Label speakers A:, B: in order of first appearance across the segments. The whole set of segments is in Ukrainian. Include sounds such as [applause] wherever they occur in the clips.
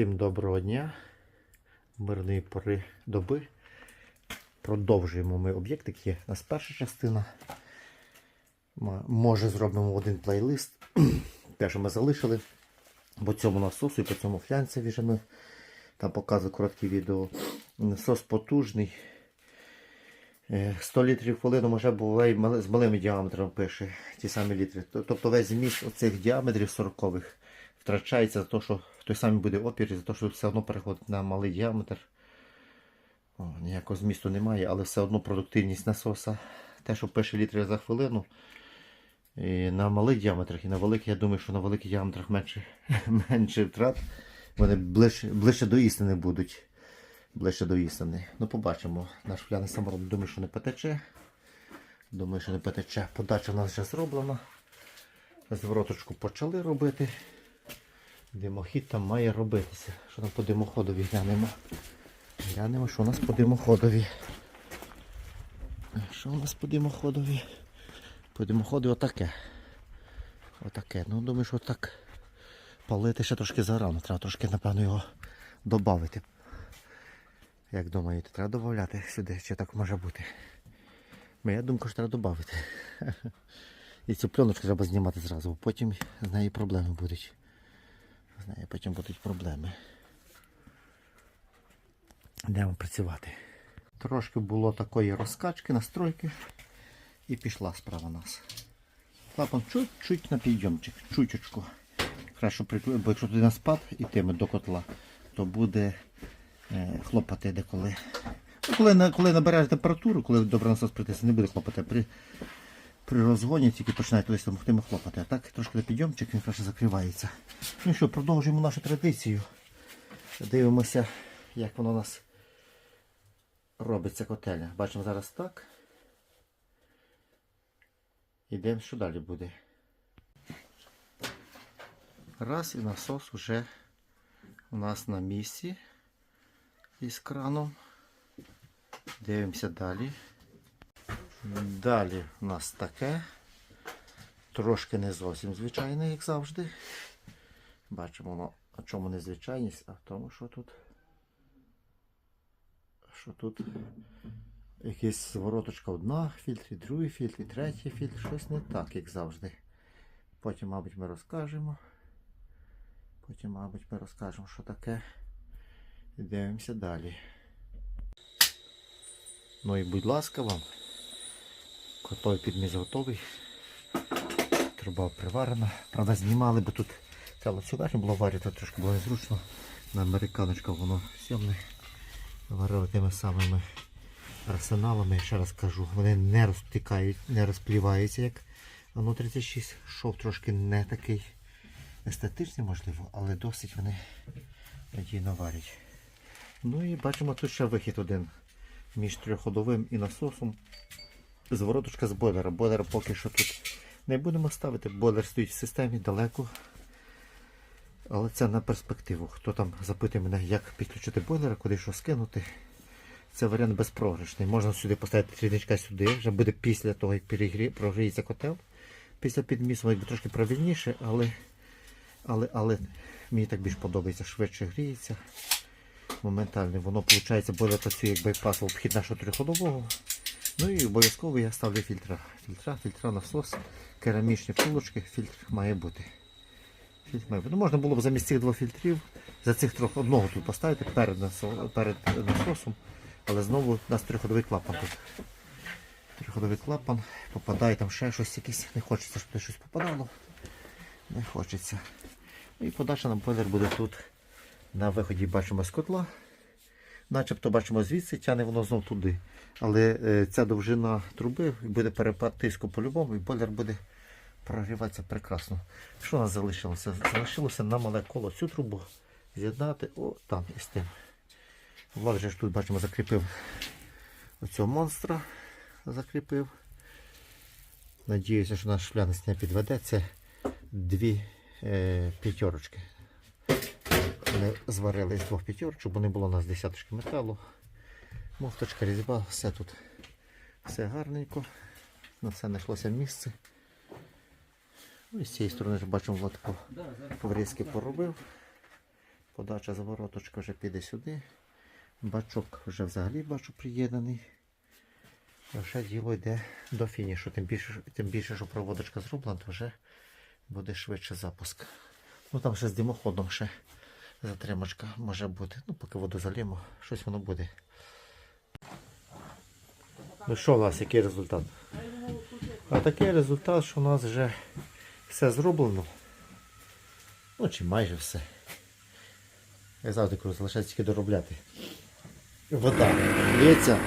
A: Всім доброго дня, мирної пори доби. Продовжуємо ми об'єктик. Є у нас перша частина. Може зробимо один плейлист. [clears throat] Те, що ми залишили. По цьому насосу і по цьому флянцеві вже ми там показую короткі відео. Насос потужний. Е, 100 літрів в хвилину може буває з малим діаметром пише ті самі літри. Тобто весь зміст оцих діаметрів 40-х втрачається за те, що той самий буде опір, і за те, що все одно переходить на малий діаметр. О, ніякого змісту немає, але все одно продуктивність насоса. Те, що пише літри за хвилину. І на малих діаметрах і на великих, я думаю, що на великих діаметрах менше, [laughs] менше втрат. Вони ближче, ближче до істини будуть. Ближче до істини. Ну, побачимо. Наш фляний самород, думаю, що не потече. Думаю, що не потече. Подача в нас вже зроблена. Звороточку почали робити. Димохід там має робитися. Що там по димоходові глянемо. Глянемо, що у нас по димоходові. Що у нас по димоходові? По димоходу отаке. Отаке. Ну, думаю, що так палити ще трошки зарано. Треба трошки, напевно, його додати. Як думаєте, треба додати сюди, чи так може бути? Моя думка, що треба додати. [laughs] І цю пленочку треба знімати зразу, бо потім з неї проблеми будуть. З нею потім будуть проблеми. Йдемо працювати. Трошки було такої розкачки, настройки. І пішла справа нас. Клапан чуть-чуть на підйомчик, чуточку. Краще прикли- бо якщо туди на спад ітиме до котла, то буде е, хлопати деколи. Ну, коли, коли набираєш температуру, коли добре насос притисне, не буде хлопати. При, при розгоні тільки починає туди самотимо хлопати. А так трошки на підйомчик він краще закривається. Ну що, продовжуємо нашу традицію. Дивимося, як воно у нас робиться котельня. Бачимо зараз так. Ідемо, що далі буде. Раз і насос вже у нас на місці із краном. Дивимося далі. Далі у нас таке. Трошки не зовсім звичайне, як завжди. Бачимо, воно, а чому не звичайність, а в тому, що тут. Що тут якась звороточка одна в фільтрі, другий фільтр, третій фільтр, щось не так, як завжди. Потім, мабуть, ми розкажемо. Потім, мабуть, ми розкажемо, що таке. І дивимося далі. Ну і будь ласка вам. Готовий підміс готовий. Труба приварена. Правда, знімали, бо тут ця ланцюга було варити, трошки було незручно. На американочках воно сьомне. Варили тими самими арсеналами, ще раз кажу, вони не розтікають, не розпліваються, як Ану 36. Шов трошки не такий естетичний, можливо, але досить вони надійно варять. Ну і бачимо тут ще вихід один між трьохходовим і насосом. Звороточка з бойлера. Бойлера поки що тут не будемо ставити. Бойлер стоїть в системі далеко. Але це на перспективу. Хто там запитує мене, як підключити бойлера, куди що скинути. Це варіант безпрограшний. Можна сюди поставити трійничка сюди, вже буде після того, як прогріється котел. Після підмісу якби трошки правильніше, але, але, але мені так більш подобається, швидше гріється. Моментально воно виходить, бойлер працює як байпас обхід нашого триходового. Ну і обов'язково я ставлю фільтра. Фільтра, фільтра, насос, керамічні втулочки, фільтр має бути. Фільтр має бути. Ну, можна було б замість цих двох фільтрів, за цих трьох одного тут поставити перед, насо- перед насосом, але знову у нас триходовий клапан тут. Триходовий клапан, попадає там ще щось якесь, не хочеться, щоб щось попадало. Не хочеться. Ну І подача на бойлер буде тут. На виході бачимо з котла. Начебто бачимо звідси, тягне воно знов туди. Але е, ця довжина труби буде перепад тиску по-любому, і бойлер буде прогріватися прекрасно. Що у нас залишилося? Залишилося на мале коло цю трубу з'єднати о, там із тим. Влад же ж тут бачимо закріпив оцього монстра. Закріпив. Надіюся, що наш шпляниць не підведе. Це дві е, п'ятерочки. Ми зварили з двох п'ятерочок, бо не було у нас десяточки металу. Муфточка, різьба, все тут. Все гарненько. На все знайшлося місце. Ну і з цієї сторони бачимо Влад по- поврізки поробив. Подача завороточка вже піде сюди. Бачок вже взагалі бачу приєднаний. Вже діло йде до фінішу. Тим більше, тим більше, що проводочка зроблена, то вже буде швидше запуск. Ну там ще з димоходом ще затримочка може бути. Ну, поки воду залімо, щось воно буде. Ну що, Лась, який результат? А такий результат, що у нас вже все зроблено. Ну, чи майже все. Я завжди кажу, залишається тільки доробляти. Вода лється.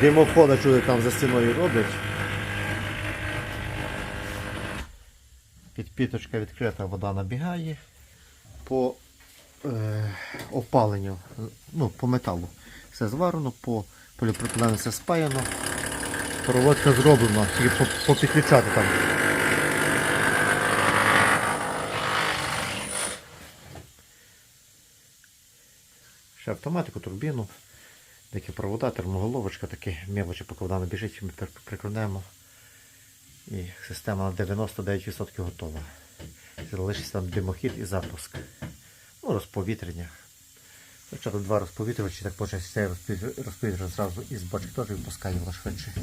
A: Димохода чули там за стіною роблять. Підпіточка відкрита, вода набігає. По опаленню, ну, по металу все зварено, по поліпропилену все спаяно. Проводка зроблена, тільки по- попідключати там. Ще автоматику, турбіну, деякі провода, термоголовочка, такі мелочі, вода біжить, ми при- прикрунемо. І система на 99% готова. Залишиться там димохід і запуск. Ну, розповітрення. Хоча тут два розповітрювачі, так може цей розповітрювач зразу із бочки теж випускає воно швидше.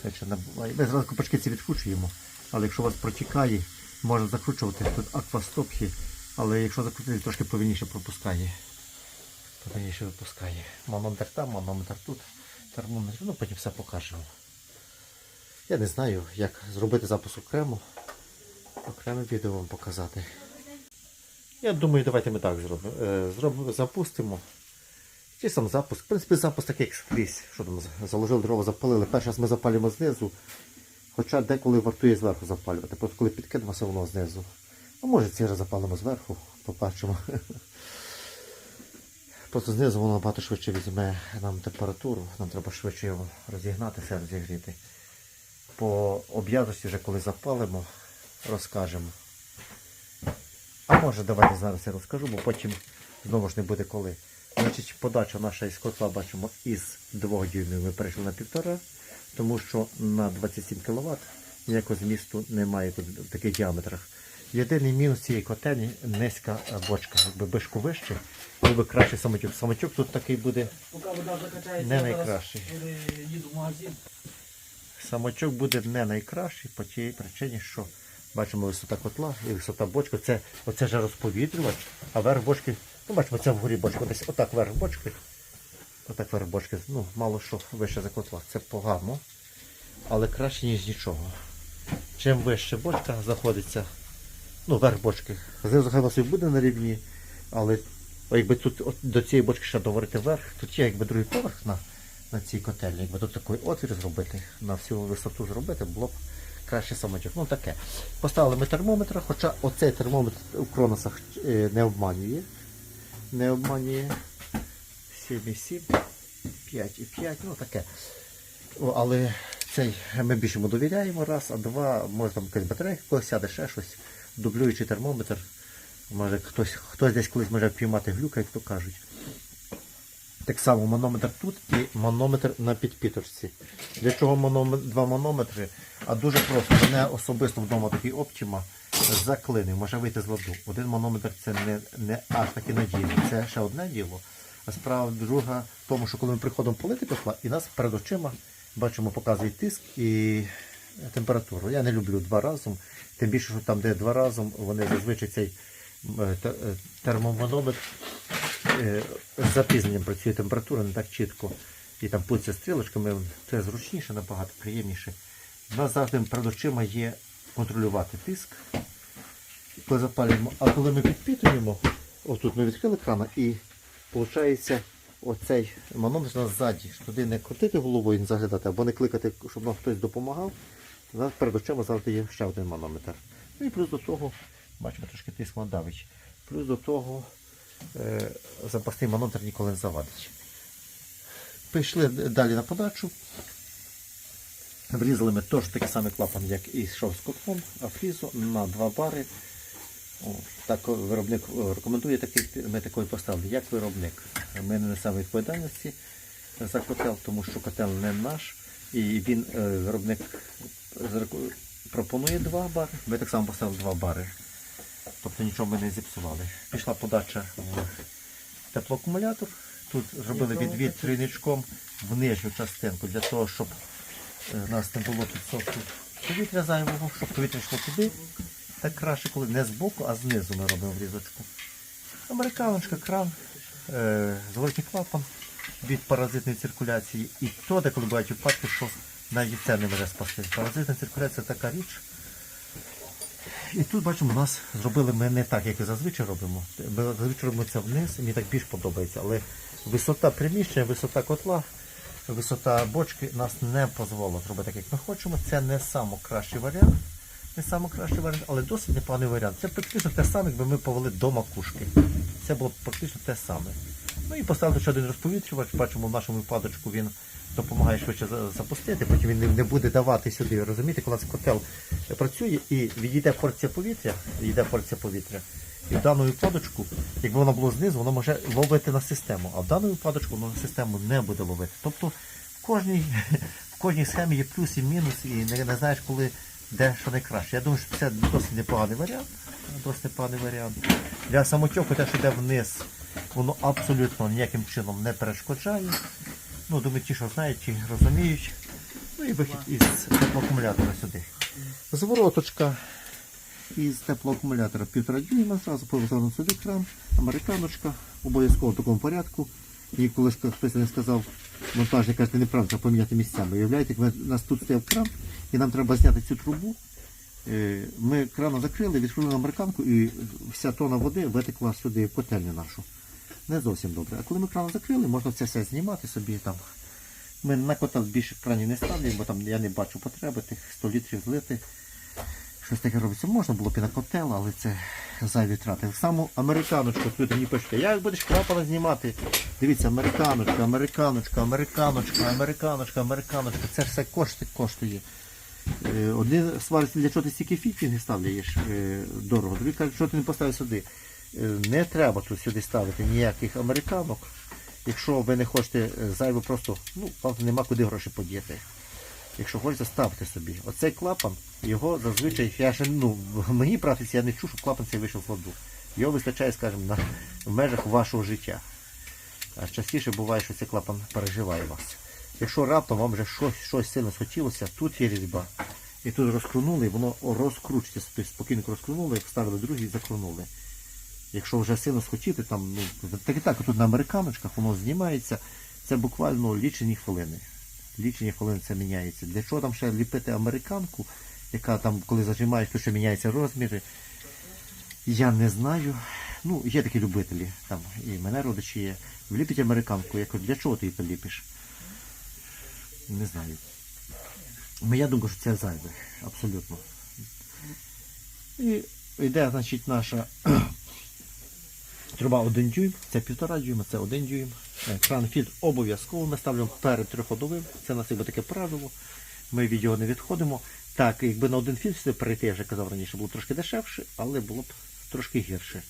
A: Швидше набуває. Ми зразу копачки ці відкручуємо. Але якщо у вас протікає, можна закручувати. Тут аквастоп але якщо закрутити, трошки повільніше пропускає. Повільніше випускає. Манометр там, манометр тут, термометр, ну потім все покажемо. Я не знаю, як зробити запуск окремо. Окреме відео вам показати. Я думаю, давайте ми так зробимо. Е, запустимо. Чи сам запуск. В принципі, запуск такий як скрізь. Що там, заложили дрова, запалили. Перший раз ми запалюємо знизу. Хоча деколи вартує зверху запалювати. Просто коли підкинемо, все воно знизу. А може цей раз запалимо зверху, побачимо. Просто знизу воно набагато швидше візьме нам температуру. Нам треба швидше його розігнати, все розігріти. По об'язості вже коли запалимо, розкажемо. А може давайте зараз я розкажу, бо потім знову ж не буде коли. Значить, подача наша із котла бачимо із 2 дюймів ми перейшли на 1,5, тому що на 27 кВт ніякого змісту немає тут в таких діаметрах. Єдиний мінус цієї котельні низька бочка. Якби бишку вище, був би кращий самотюк. Самотюк тут такий буде Не найкращий. Самочок буде не найкращий по тій причині, що бачимо висота котла і висота бочки. Це оце ж розповітрювач, а верх бочки, ну бачимо, це вгорі бочка. Десь отак верх бочки. Отак верх бочки. Ну, мало що вище за котла. Це погано, але краще, ніж нічого. Чим вище бочка знаходиться, ну, верх бочки. Знизу хай буде на рівні, але якби тут от, до цієї бочки ще доварити верх, тут є якби другий поверх на, на цій котельні. Якби тут такий отвір зробити, на всю висоту зробити, було б краще самотюк. Ну таке. Поставили ми термометр, хоча оцей термометр у Кроносах е, не обманює. Не обманює 7,7, 5,5, ну таке. Але цей ми більше довіряємо раз, а два, може там якась батарейка колись сяде, ще щось. Дублюючий термометр. Може хтось, хтось десь колись може впіймати глюка, як то кажуть. Так само манометр тут і манометр на підпіточці. Для чого манометр, два манометри? А дуже просто. Мене особисто вдома такий Optima заклинив, може вийти з ладу. Один манометр це не, не аж таки надійно. Це ще одне діло. А справа друга в тому, що коли ми приходимо полити котла, і нас перед очима бачимо, показує тиск і температуру. Я не люблю два разом. Тим більше, що там, де два разом, вони зазвичай цей е, е, термоманометр з запізненням працює температура не так чітко. І там путься стрілочками, це зручніше, набагато приємніше. У нас завжди перед очима є контролювати тиск. Коли запалюємо, а коли ми підпітуємо, отут ми відкрили крана і виходить оцей манометр у ззаді. Туди не крутити головою, не заглядати, або не кликати, щоб нам хтось допомагав. У нас перед очима завжди є ще один манометр. Ну і плюс до того, бачимо, трошки тиск воно. Плюс до того е, запасний манометр ніколи не завадить. Пішли далі на подачу. Врізали ми теж такий самий клапан, як і йшов з котлом, а фрізу на 2 бари. Так виробник е, рекомендує такий, ми такий поставили, як виробник. Ми не несемо відповідальності за котел, тому що котел не наш. І він, е, виробник, пропонує 2 бари. Ми так само поставили 2 бари. Тобто нічого ми не зіпсували. Пішла подача в теплоакумулятор. Тут зробили відвід трійничком в нижню частинку для того, щоб е, у нас не було підсоху повітря зайвого, щоб повітря йшло туди. Так краще, коли не збоку, а знизу ми робимо врізочку. Американочка, кран, е, зворотній клапан від паразитної циркуляції. І то, де коли бувають випадки, що навіть це не може спасти. Паразитна циркуляція така річ. І тут бачимо, у нас зробили ми не так, як і зазвичай робимо. Ми зазвичай робимо це вниз, мені так більш подобається. Але висота приміщення, висота котла, висота бочки нас не дозволила зробити так, як ми хочемо. Це не найкращий варіант. Не найкращий варіант, але досить непоганий варіант. Це практично те саме, якби ми повели до макушки. Це було практично те саме. Ну і поставили ще один розповітрювач. Бачимо, в нашому випадочку він допомагає швидше запустити, потім він не- буде давати сюди. Розумієте, коли у нас котел працює і відійде порція повітря, відійде порція повітря. І в даному випадочку, якби воно було знизу, воно може ловити на систему. А в даному випадочку воно на систему не буде ловити. Тобто в кожній, в кожній схемі є плюс і мінус, і не, не знаєш, коли де що найкраще. Я думаю, що це досить непоганий варіант. Досить непоганий варіант. Для самотьоку те, що йде вниз, воно абсолютно ніяким чином не перешкоджає. Ну, думаю, ті, що знають, ті розуміють. Ну і вихід із теплоакумулятора сюди. Звороточка із теплоакумулятора півтора дюйма, зразу повезено сюди кран, американочка, обов'язково в такому порядку. І коли хтось не сказав, монтажник каже, неправда, поміняти місцями. Уявляєте, у нас тут стояв кран, і нам треба зняти цю трубу. Е, Ми крана закрили, відкрили американку і вся тона води витекла сюди в котельню нашу. Не зовсім добре. А коли ми кран закрили, можна це все знімати собі там. Ми на котел більше кранів не ставлять, бо там я не бачу потреби тих 100 літрів злити. Щось таке робиться. Можна було б і на котел, але це зайві трати. Саму американочку тут мені пишете, як будеш клапана знімати? Дивіться, американочка, американочка, американочка, американочка, американочка. Це все кошти коштує. Е, Один свариться, для чого ти стільки фітінги ставляєш е, дорого. Другий каже, що ти не поставив сюди. Не треба тут сюди ставити ніяких американок. Якщо ви не хочете е, зайво просто, ну, вам нема куди гроші подіти. Якщо хочете, ставте собі. Оцей клапан, його зазвичай, я ще, ну, в моїй практиці я не чув, що клапан цей вийшов з ладу. Його вистачає, скажімо, на, в межах вашого життя. А частіше буває, що цей клапан переживає вас. Якщо раптом вам вже щось, щось сильно схотілося, тут є різьба. І тут розкрунули, воно розкручується. Тобто спокійно розкрунули, вставили другий і закрунули. Якщо вже сильно схотіти, там, ну, так і так, тут на американочках воно знімається, це буквально лічені хвилини. Лічені хвилини це міняється. Для чого там ще ліпити американку, яка там, коли зажимаєш, то ще міняються розміри. Я не знаю. Ну, є такі любителі, там і мене родичі є. Вліпить американку, я кажу, для чого ти її поліпиш? Не знаю. Моя думка, що це зайве, абсолютно. І йде, значить, наша труба 1 дюйм, це півтора дюйма, це 1 дюйм. Е, Кран фільтр обов'язково ми ставимо перед триходовим. Це у нас якби таке правило. Ми від його не відходимо. Так, якби на один фільтр перейти, я вже казав раніше, було трошки дешевше, але було б трошки гірше.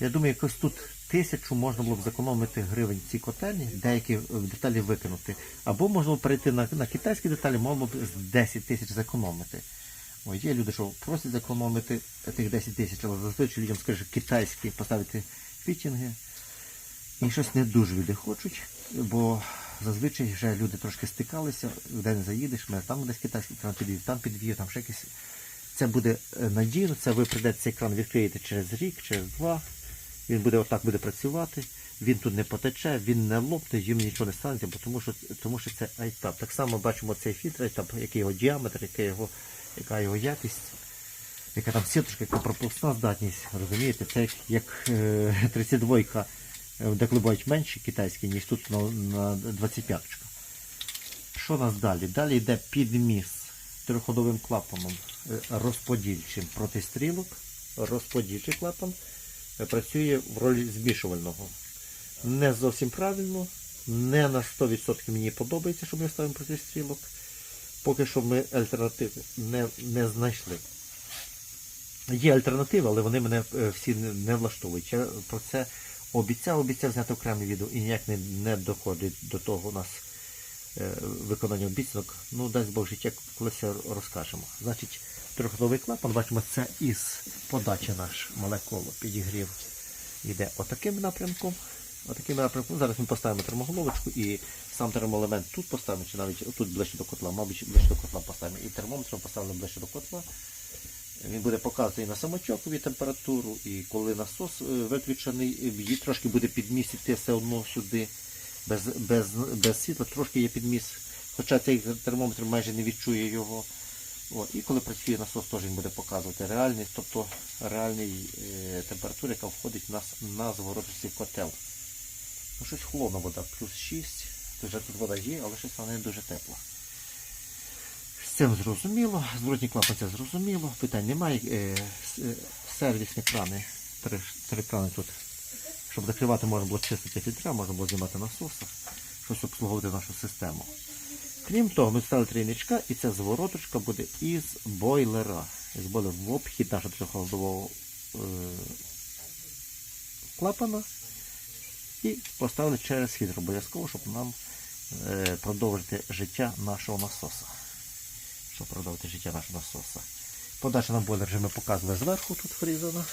A: Я думаю, якось тут тисячу можна було б зекономити гривень в цій котельні, деякі е, деталі викинути. Або можна було перейти на, на китайські деталі, можна б з 10 тисяч зекономити. Ой, є люди, що просять зекономити тих 10 тисяч, але зазвичай людям скажуть, китайські поставити фітінги. І щось не дуже люди хочуть, бо зазвичай вже люди трошки стикалися, де не заїдеш, ми там десь китайський кран підвів, там підвів, там ще якийсь. Це буде е, надійно, це ви прийдете цей кран відкриєте через рік, через два. Він буде отак буде працювати, він тут не потече, він не лопне, їм нічого не станеться, бо тому що, тому що це айтап. Так само бачимо цей фільтр, айтап, який його діаметр, який його, яка його якість, яка там сіточка, яка пропускна здатність, розумієте, це як, як е, 32 е, бувають менші китайські, ніж тут на, на 25 Що у нас далі? Далі йде підміс трьохходовим клапаном е, розподільчим проти стрілок. Розподільчий клапан працює в ролі змішувального. Не зовсім правильно, не на 100% мені подобається, що ми ставимо проти стрілок. Поки що ми альтернативи не, не знайшли. Є альтернативи, але вони мене е, всі не, влаштовують. Я про це обіцяв, обіцяв зняти окреме відео і ніяк не, не доходить до того у нас е, виконання обіцянок. Ну, дасть Бог життя, колись розкажемо. Значить, трьохновий клапан, бачимо, це із подачі наш молекулу підігрів. Йде отаким напрямком. Отаким напрямком. Зараз ми поставимо термоголовочку і сам термоелемент тут поставимо, чи навіть тут ближче до котла, мабуть, ближче до котла поставимо. І термометром поставимо ближче до котла. Він буде показувати і на самочокові температуру, і коли насос е, виключений, її трошки буде підміс іти все одно сюди. Без, без, без світла трошки є підміс. Хоча цей термометр майже не відчує його. От. І коли працює насос, теж він буде показувати реальність, тобто реальний е, температура, яка входить у нас на зворотистий котел. Ну, щось холодна вода, плюс 6. Тут вже тут вода є, але щось вона не дуже тепла. З цим зрозуміло, зворотні клапан це зрозуміло, питань немає. Е, е, сервісні крани, три, три крани тут. Щоб закривати можна було чистити фільтра, можна було знімати насоси, щось обслуговувати нашу систему. Крім того, ми ставили трійничка і ця звороточка буде із бойлера. З бойлера в обхід нашого трьохголового е, клапана. І поставили через фільтр обов'язково, щоб нам е, продовжити життя нашого насоса. Щоб продовжити життя нашого насоса. Подача на бойлер вже ми показували зверху тут фрізана.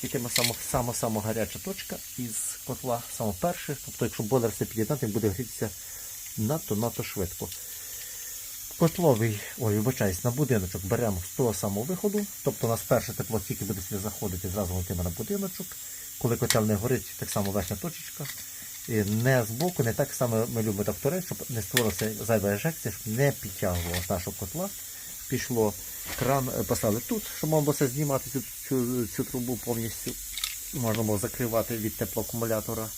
A: Тільки ми сама, сама, сама гаряча точка із котла, саме перше. Тобто, якщо бойлер все під'єднати, буде грітися надто надто швидко. Котловий, ой, вибачаюсь, на будиночок беремо з того самого виходу. Тобто у нас перше тепло тільки буде сюди заходити, зразу летимо на будиночок. Коли котел не горить, так само верхня точечка. І не збоку, не так само ми любимо так щоб не створилася зайва ежекція, щоб не підтягувало нашого котла. Пішло кран, е, поставили тут, щоб можна було знімати цю, цю, цю трубу повністю. Можна було закривати від теплоакумулятора.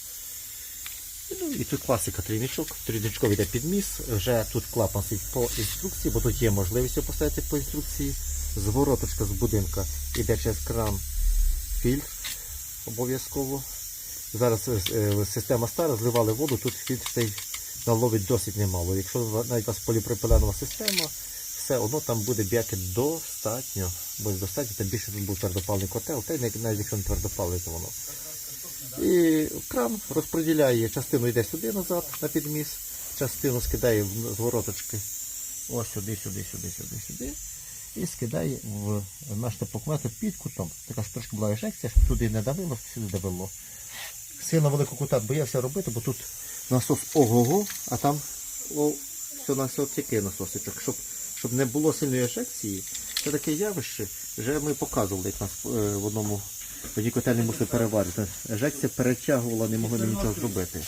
A: Ну, і тут класика трійничок. Трійничков йде підміс. Вже тут клапан стоїть по інструкції, бо тут є можливість його поставити по інструкції. Звороточка з будинка йде через кран фільтр обов'язково. Зараз е, е, система стара, зливали воду, тут цей наловить досить немало. Якщо навіть у вас поліпропиленова система, все одно там буде б'яти достатньо. Буде достатньо, тим більше тут був твердопаливний котел, та й навіть якщо не твердопаливний, то воно. І кран розподіляє, частину йде сюди назад на підміс, частину скидає в звороточки. Ось сюди, сюди, сюди, сюди, сюди. І скидає в наш теплокомет під кутом. Така ж трошки була ежекція, щоб туди не давило, сюди давило. Сильно велику кута боявся робити, бо тут насос ого-го, а там о, все на все тільки насосичок. Щоб, щоб не було сильної ежекції, це таке явище. Вже ми показували, як нас е, в одному в одній котельні мусили переварити. Ежекція перетягувала, не могли нічого зробити.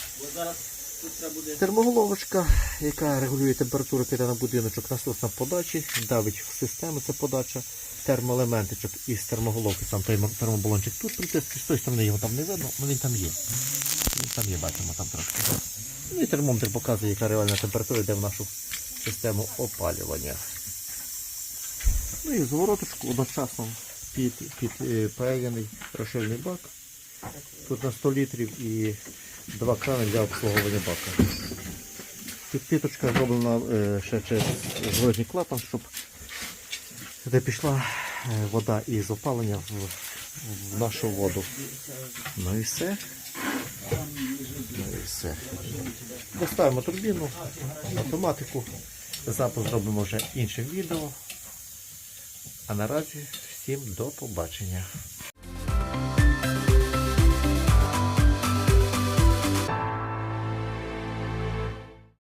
A: Термоголовочка, яка регулює температуру піде на будиночок, насос на подачі, давить в систему ця подача, термоелементичок із термоголовки, сам той термобалончик тут притиснутий, з тої сторони його там не видно, але він там є. Він там є, бачимо там трошки. Ну і термометр показує, яка реальна температура йде в нашу систему опалювання. Ну і звороточку одночасно під, під е, паяний розширений бак. Тут на 100 літрів і два крани для обслуговування бака. Підпіточка зроблена е, ще через зворотній клапан, щоб сюди пішла е, вода із опалення в, нашу воду. Ну і все. Ну і все. Доставимо турбіну, автоматику. Запуск зробимо вже іншим відео. А наразі всім до побачення.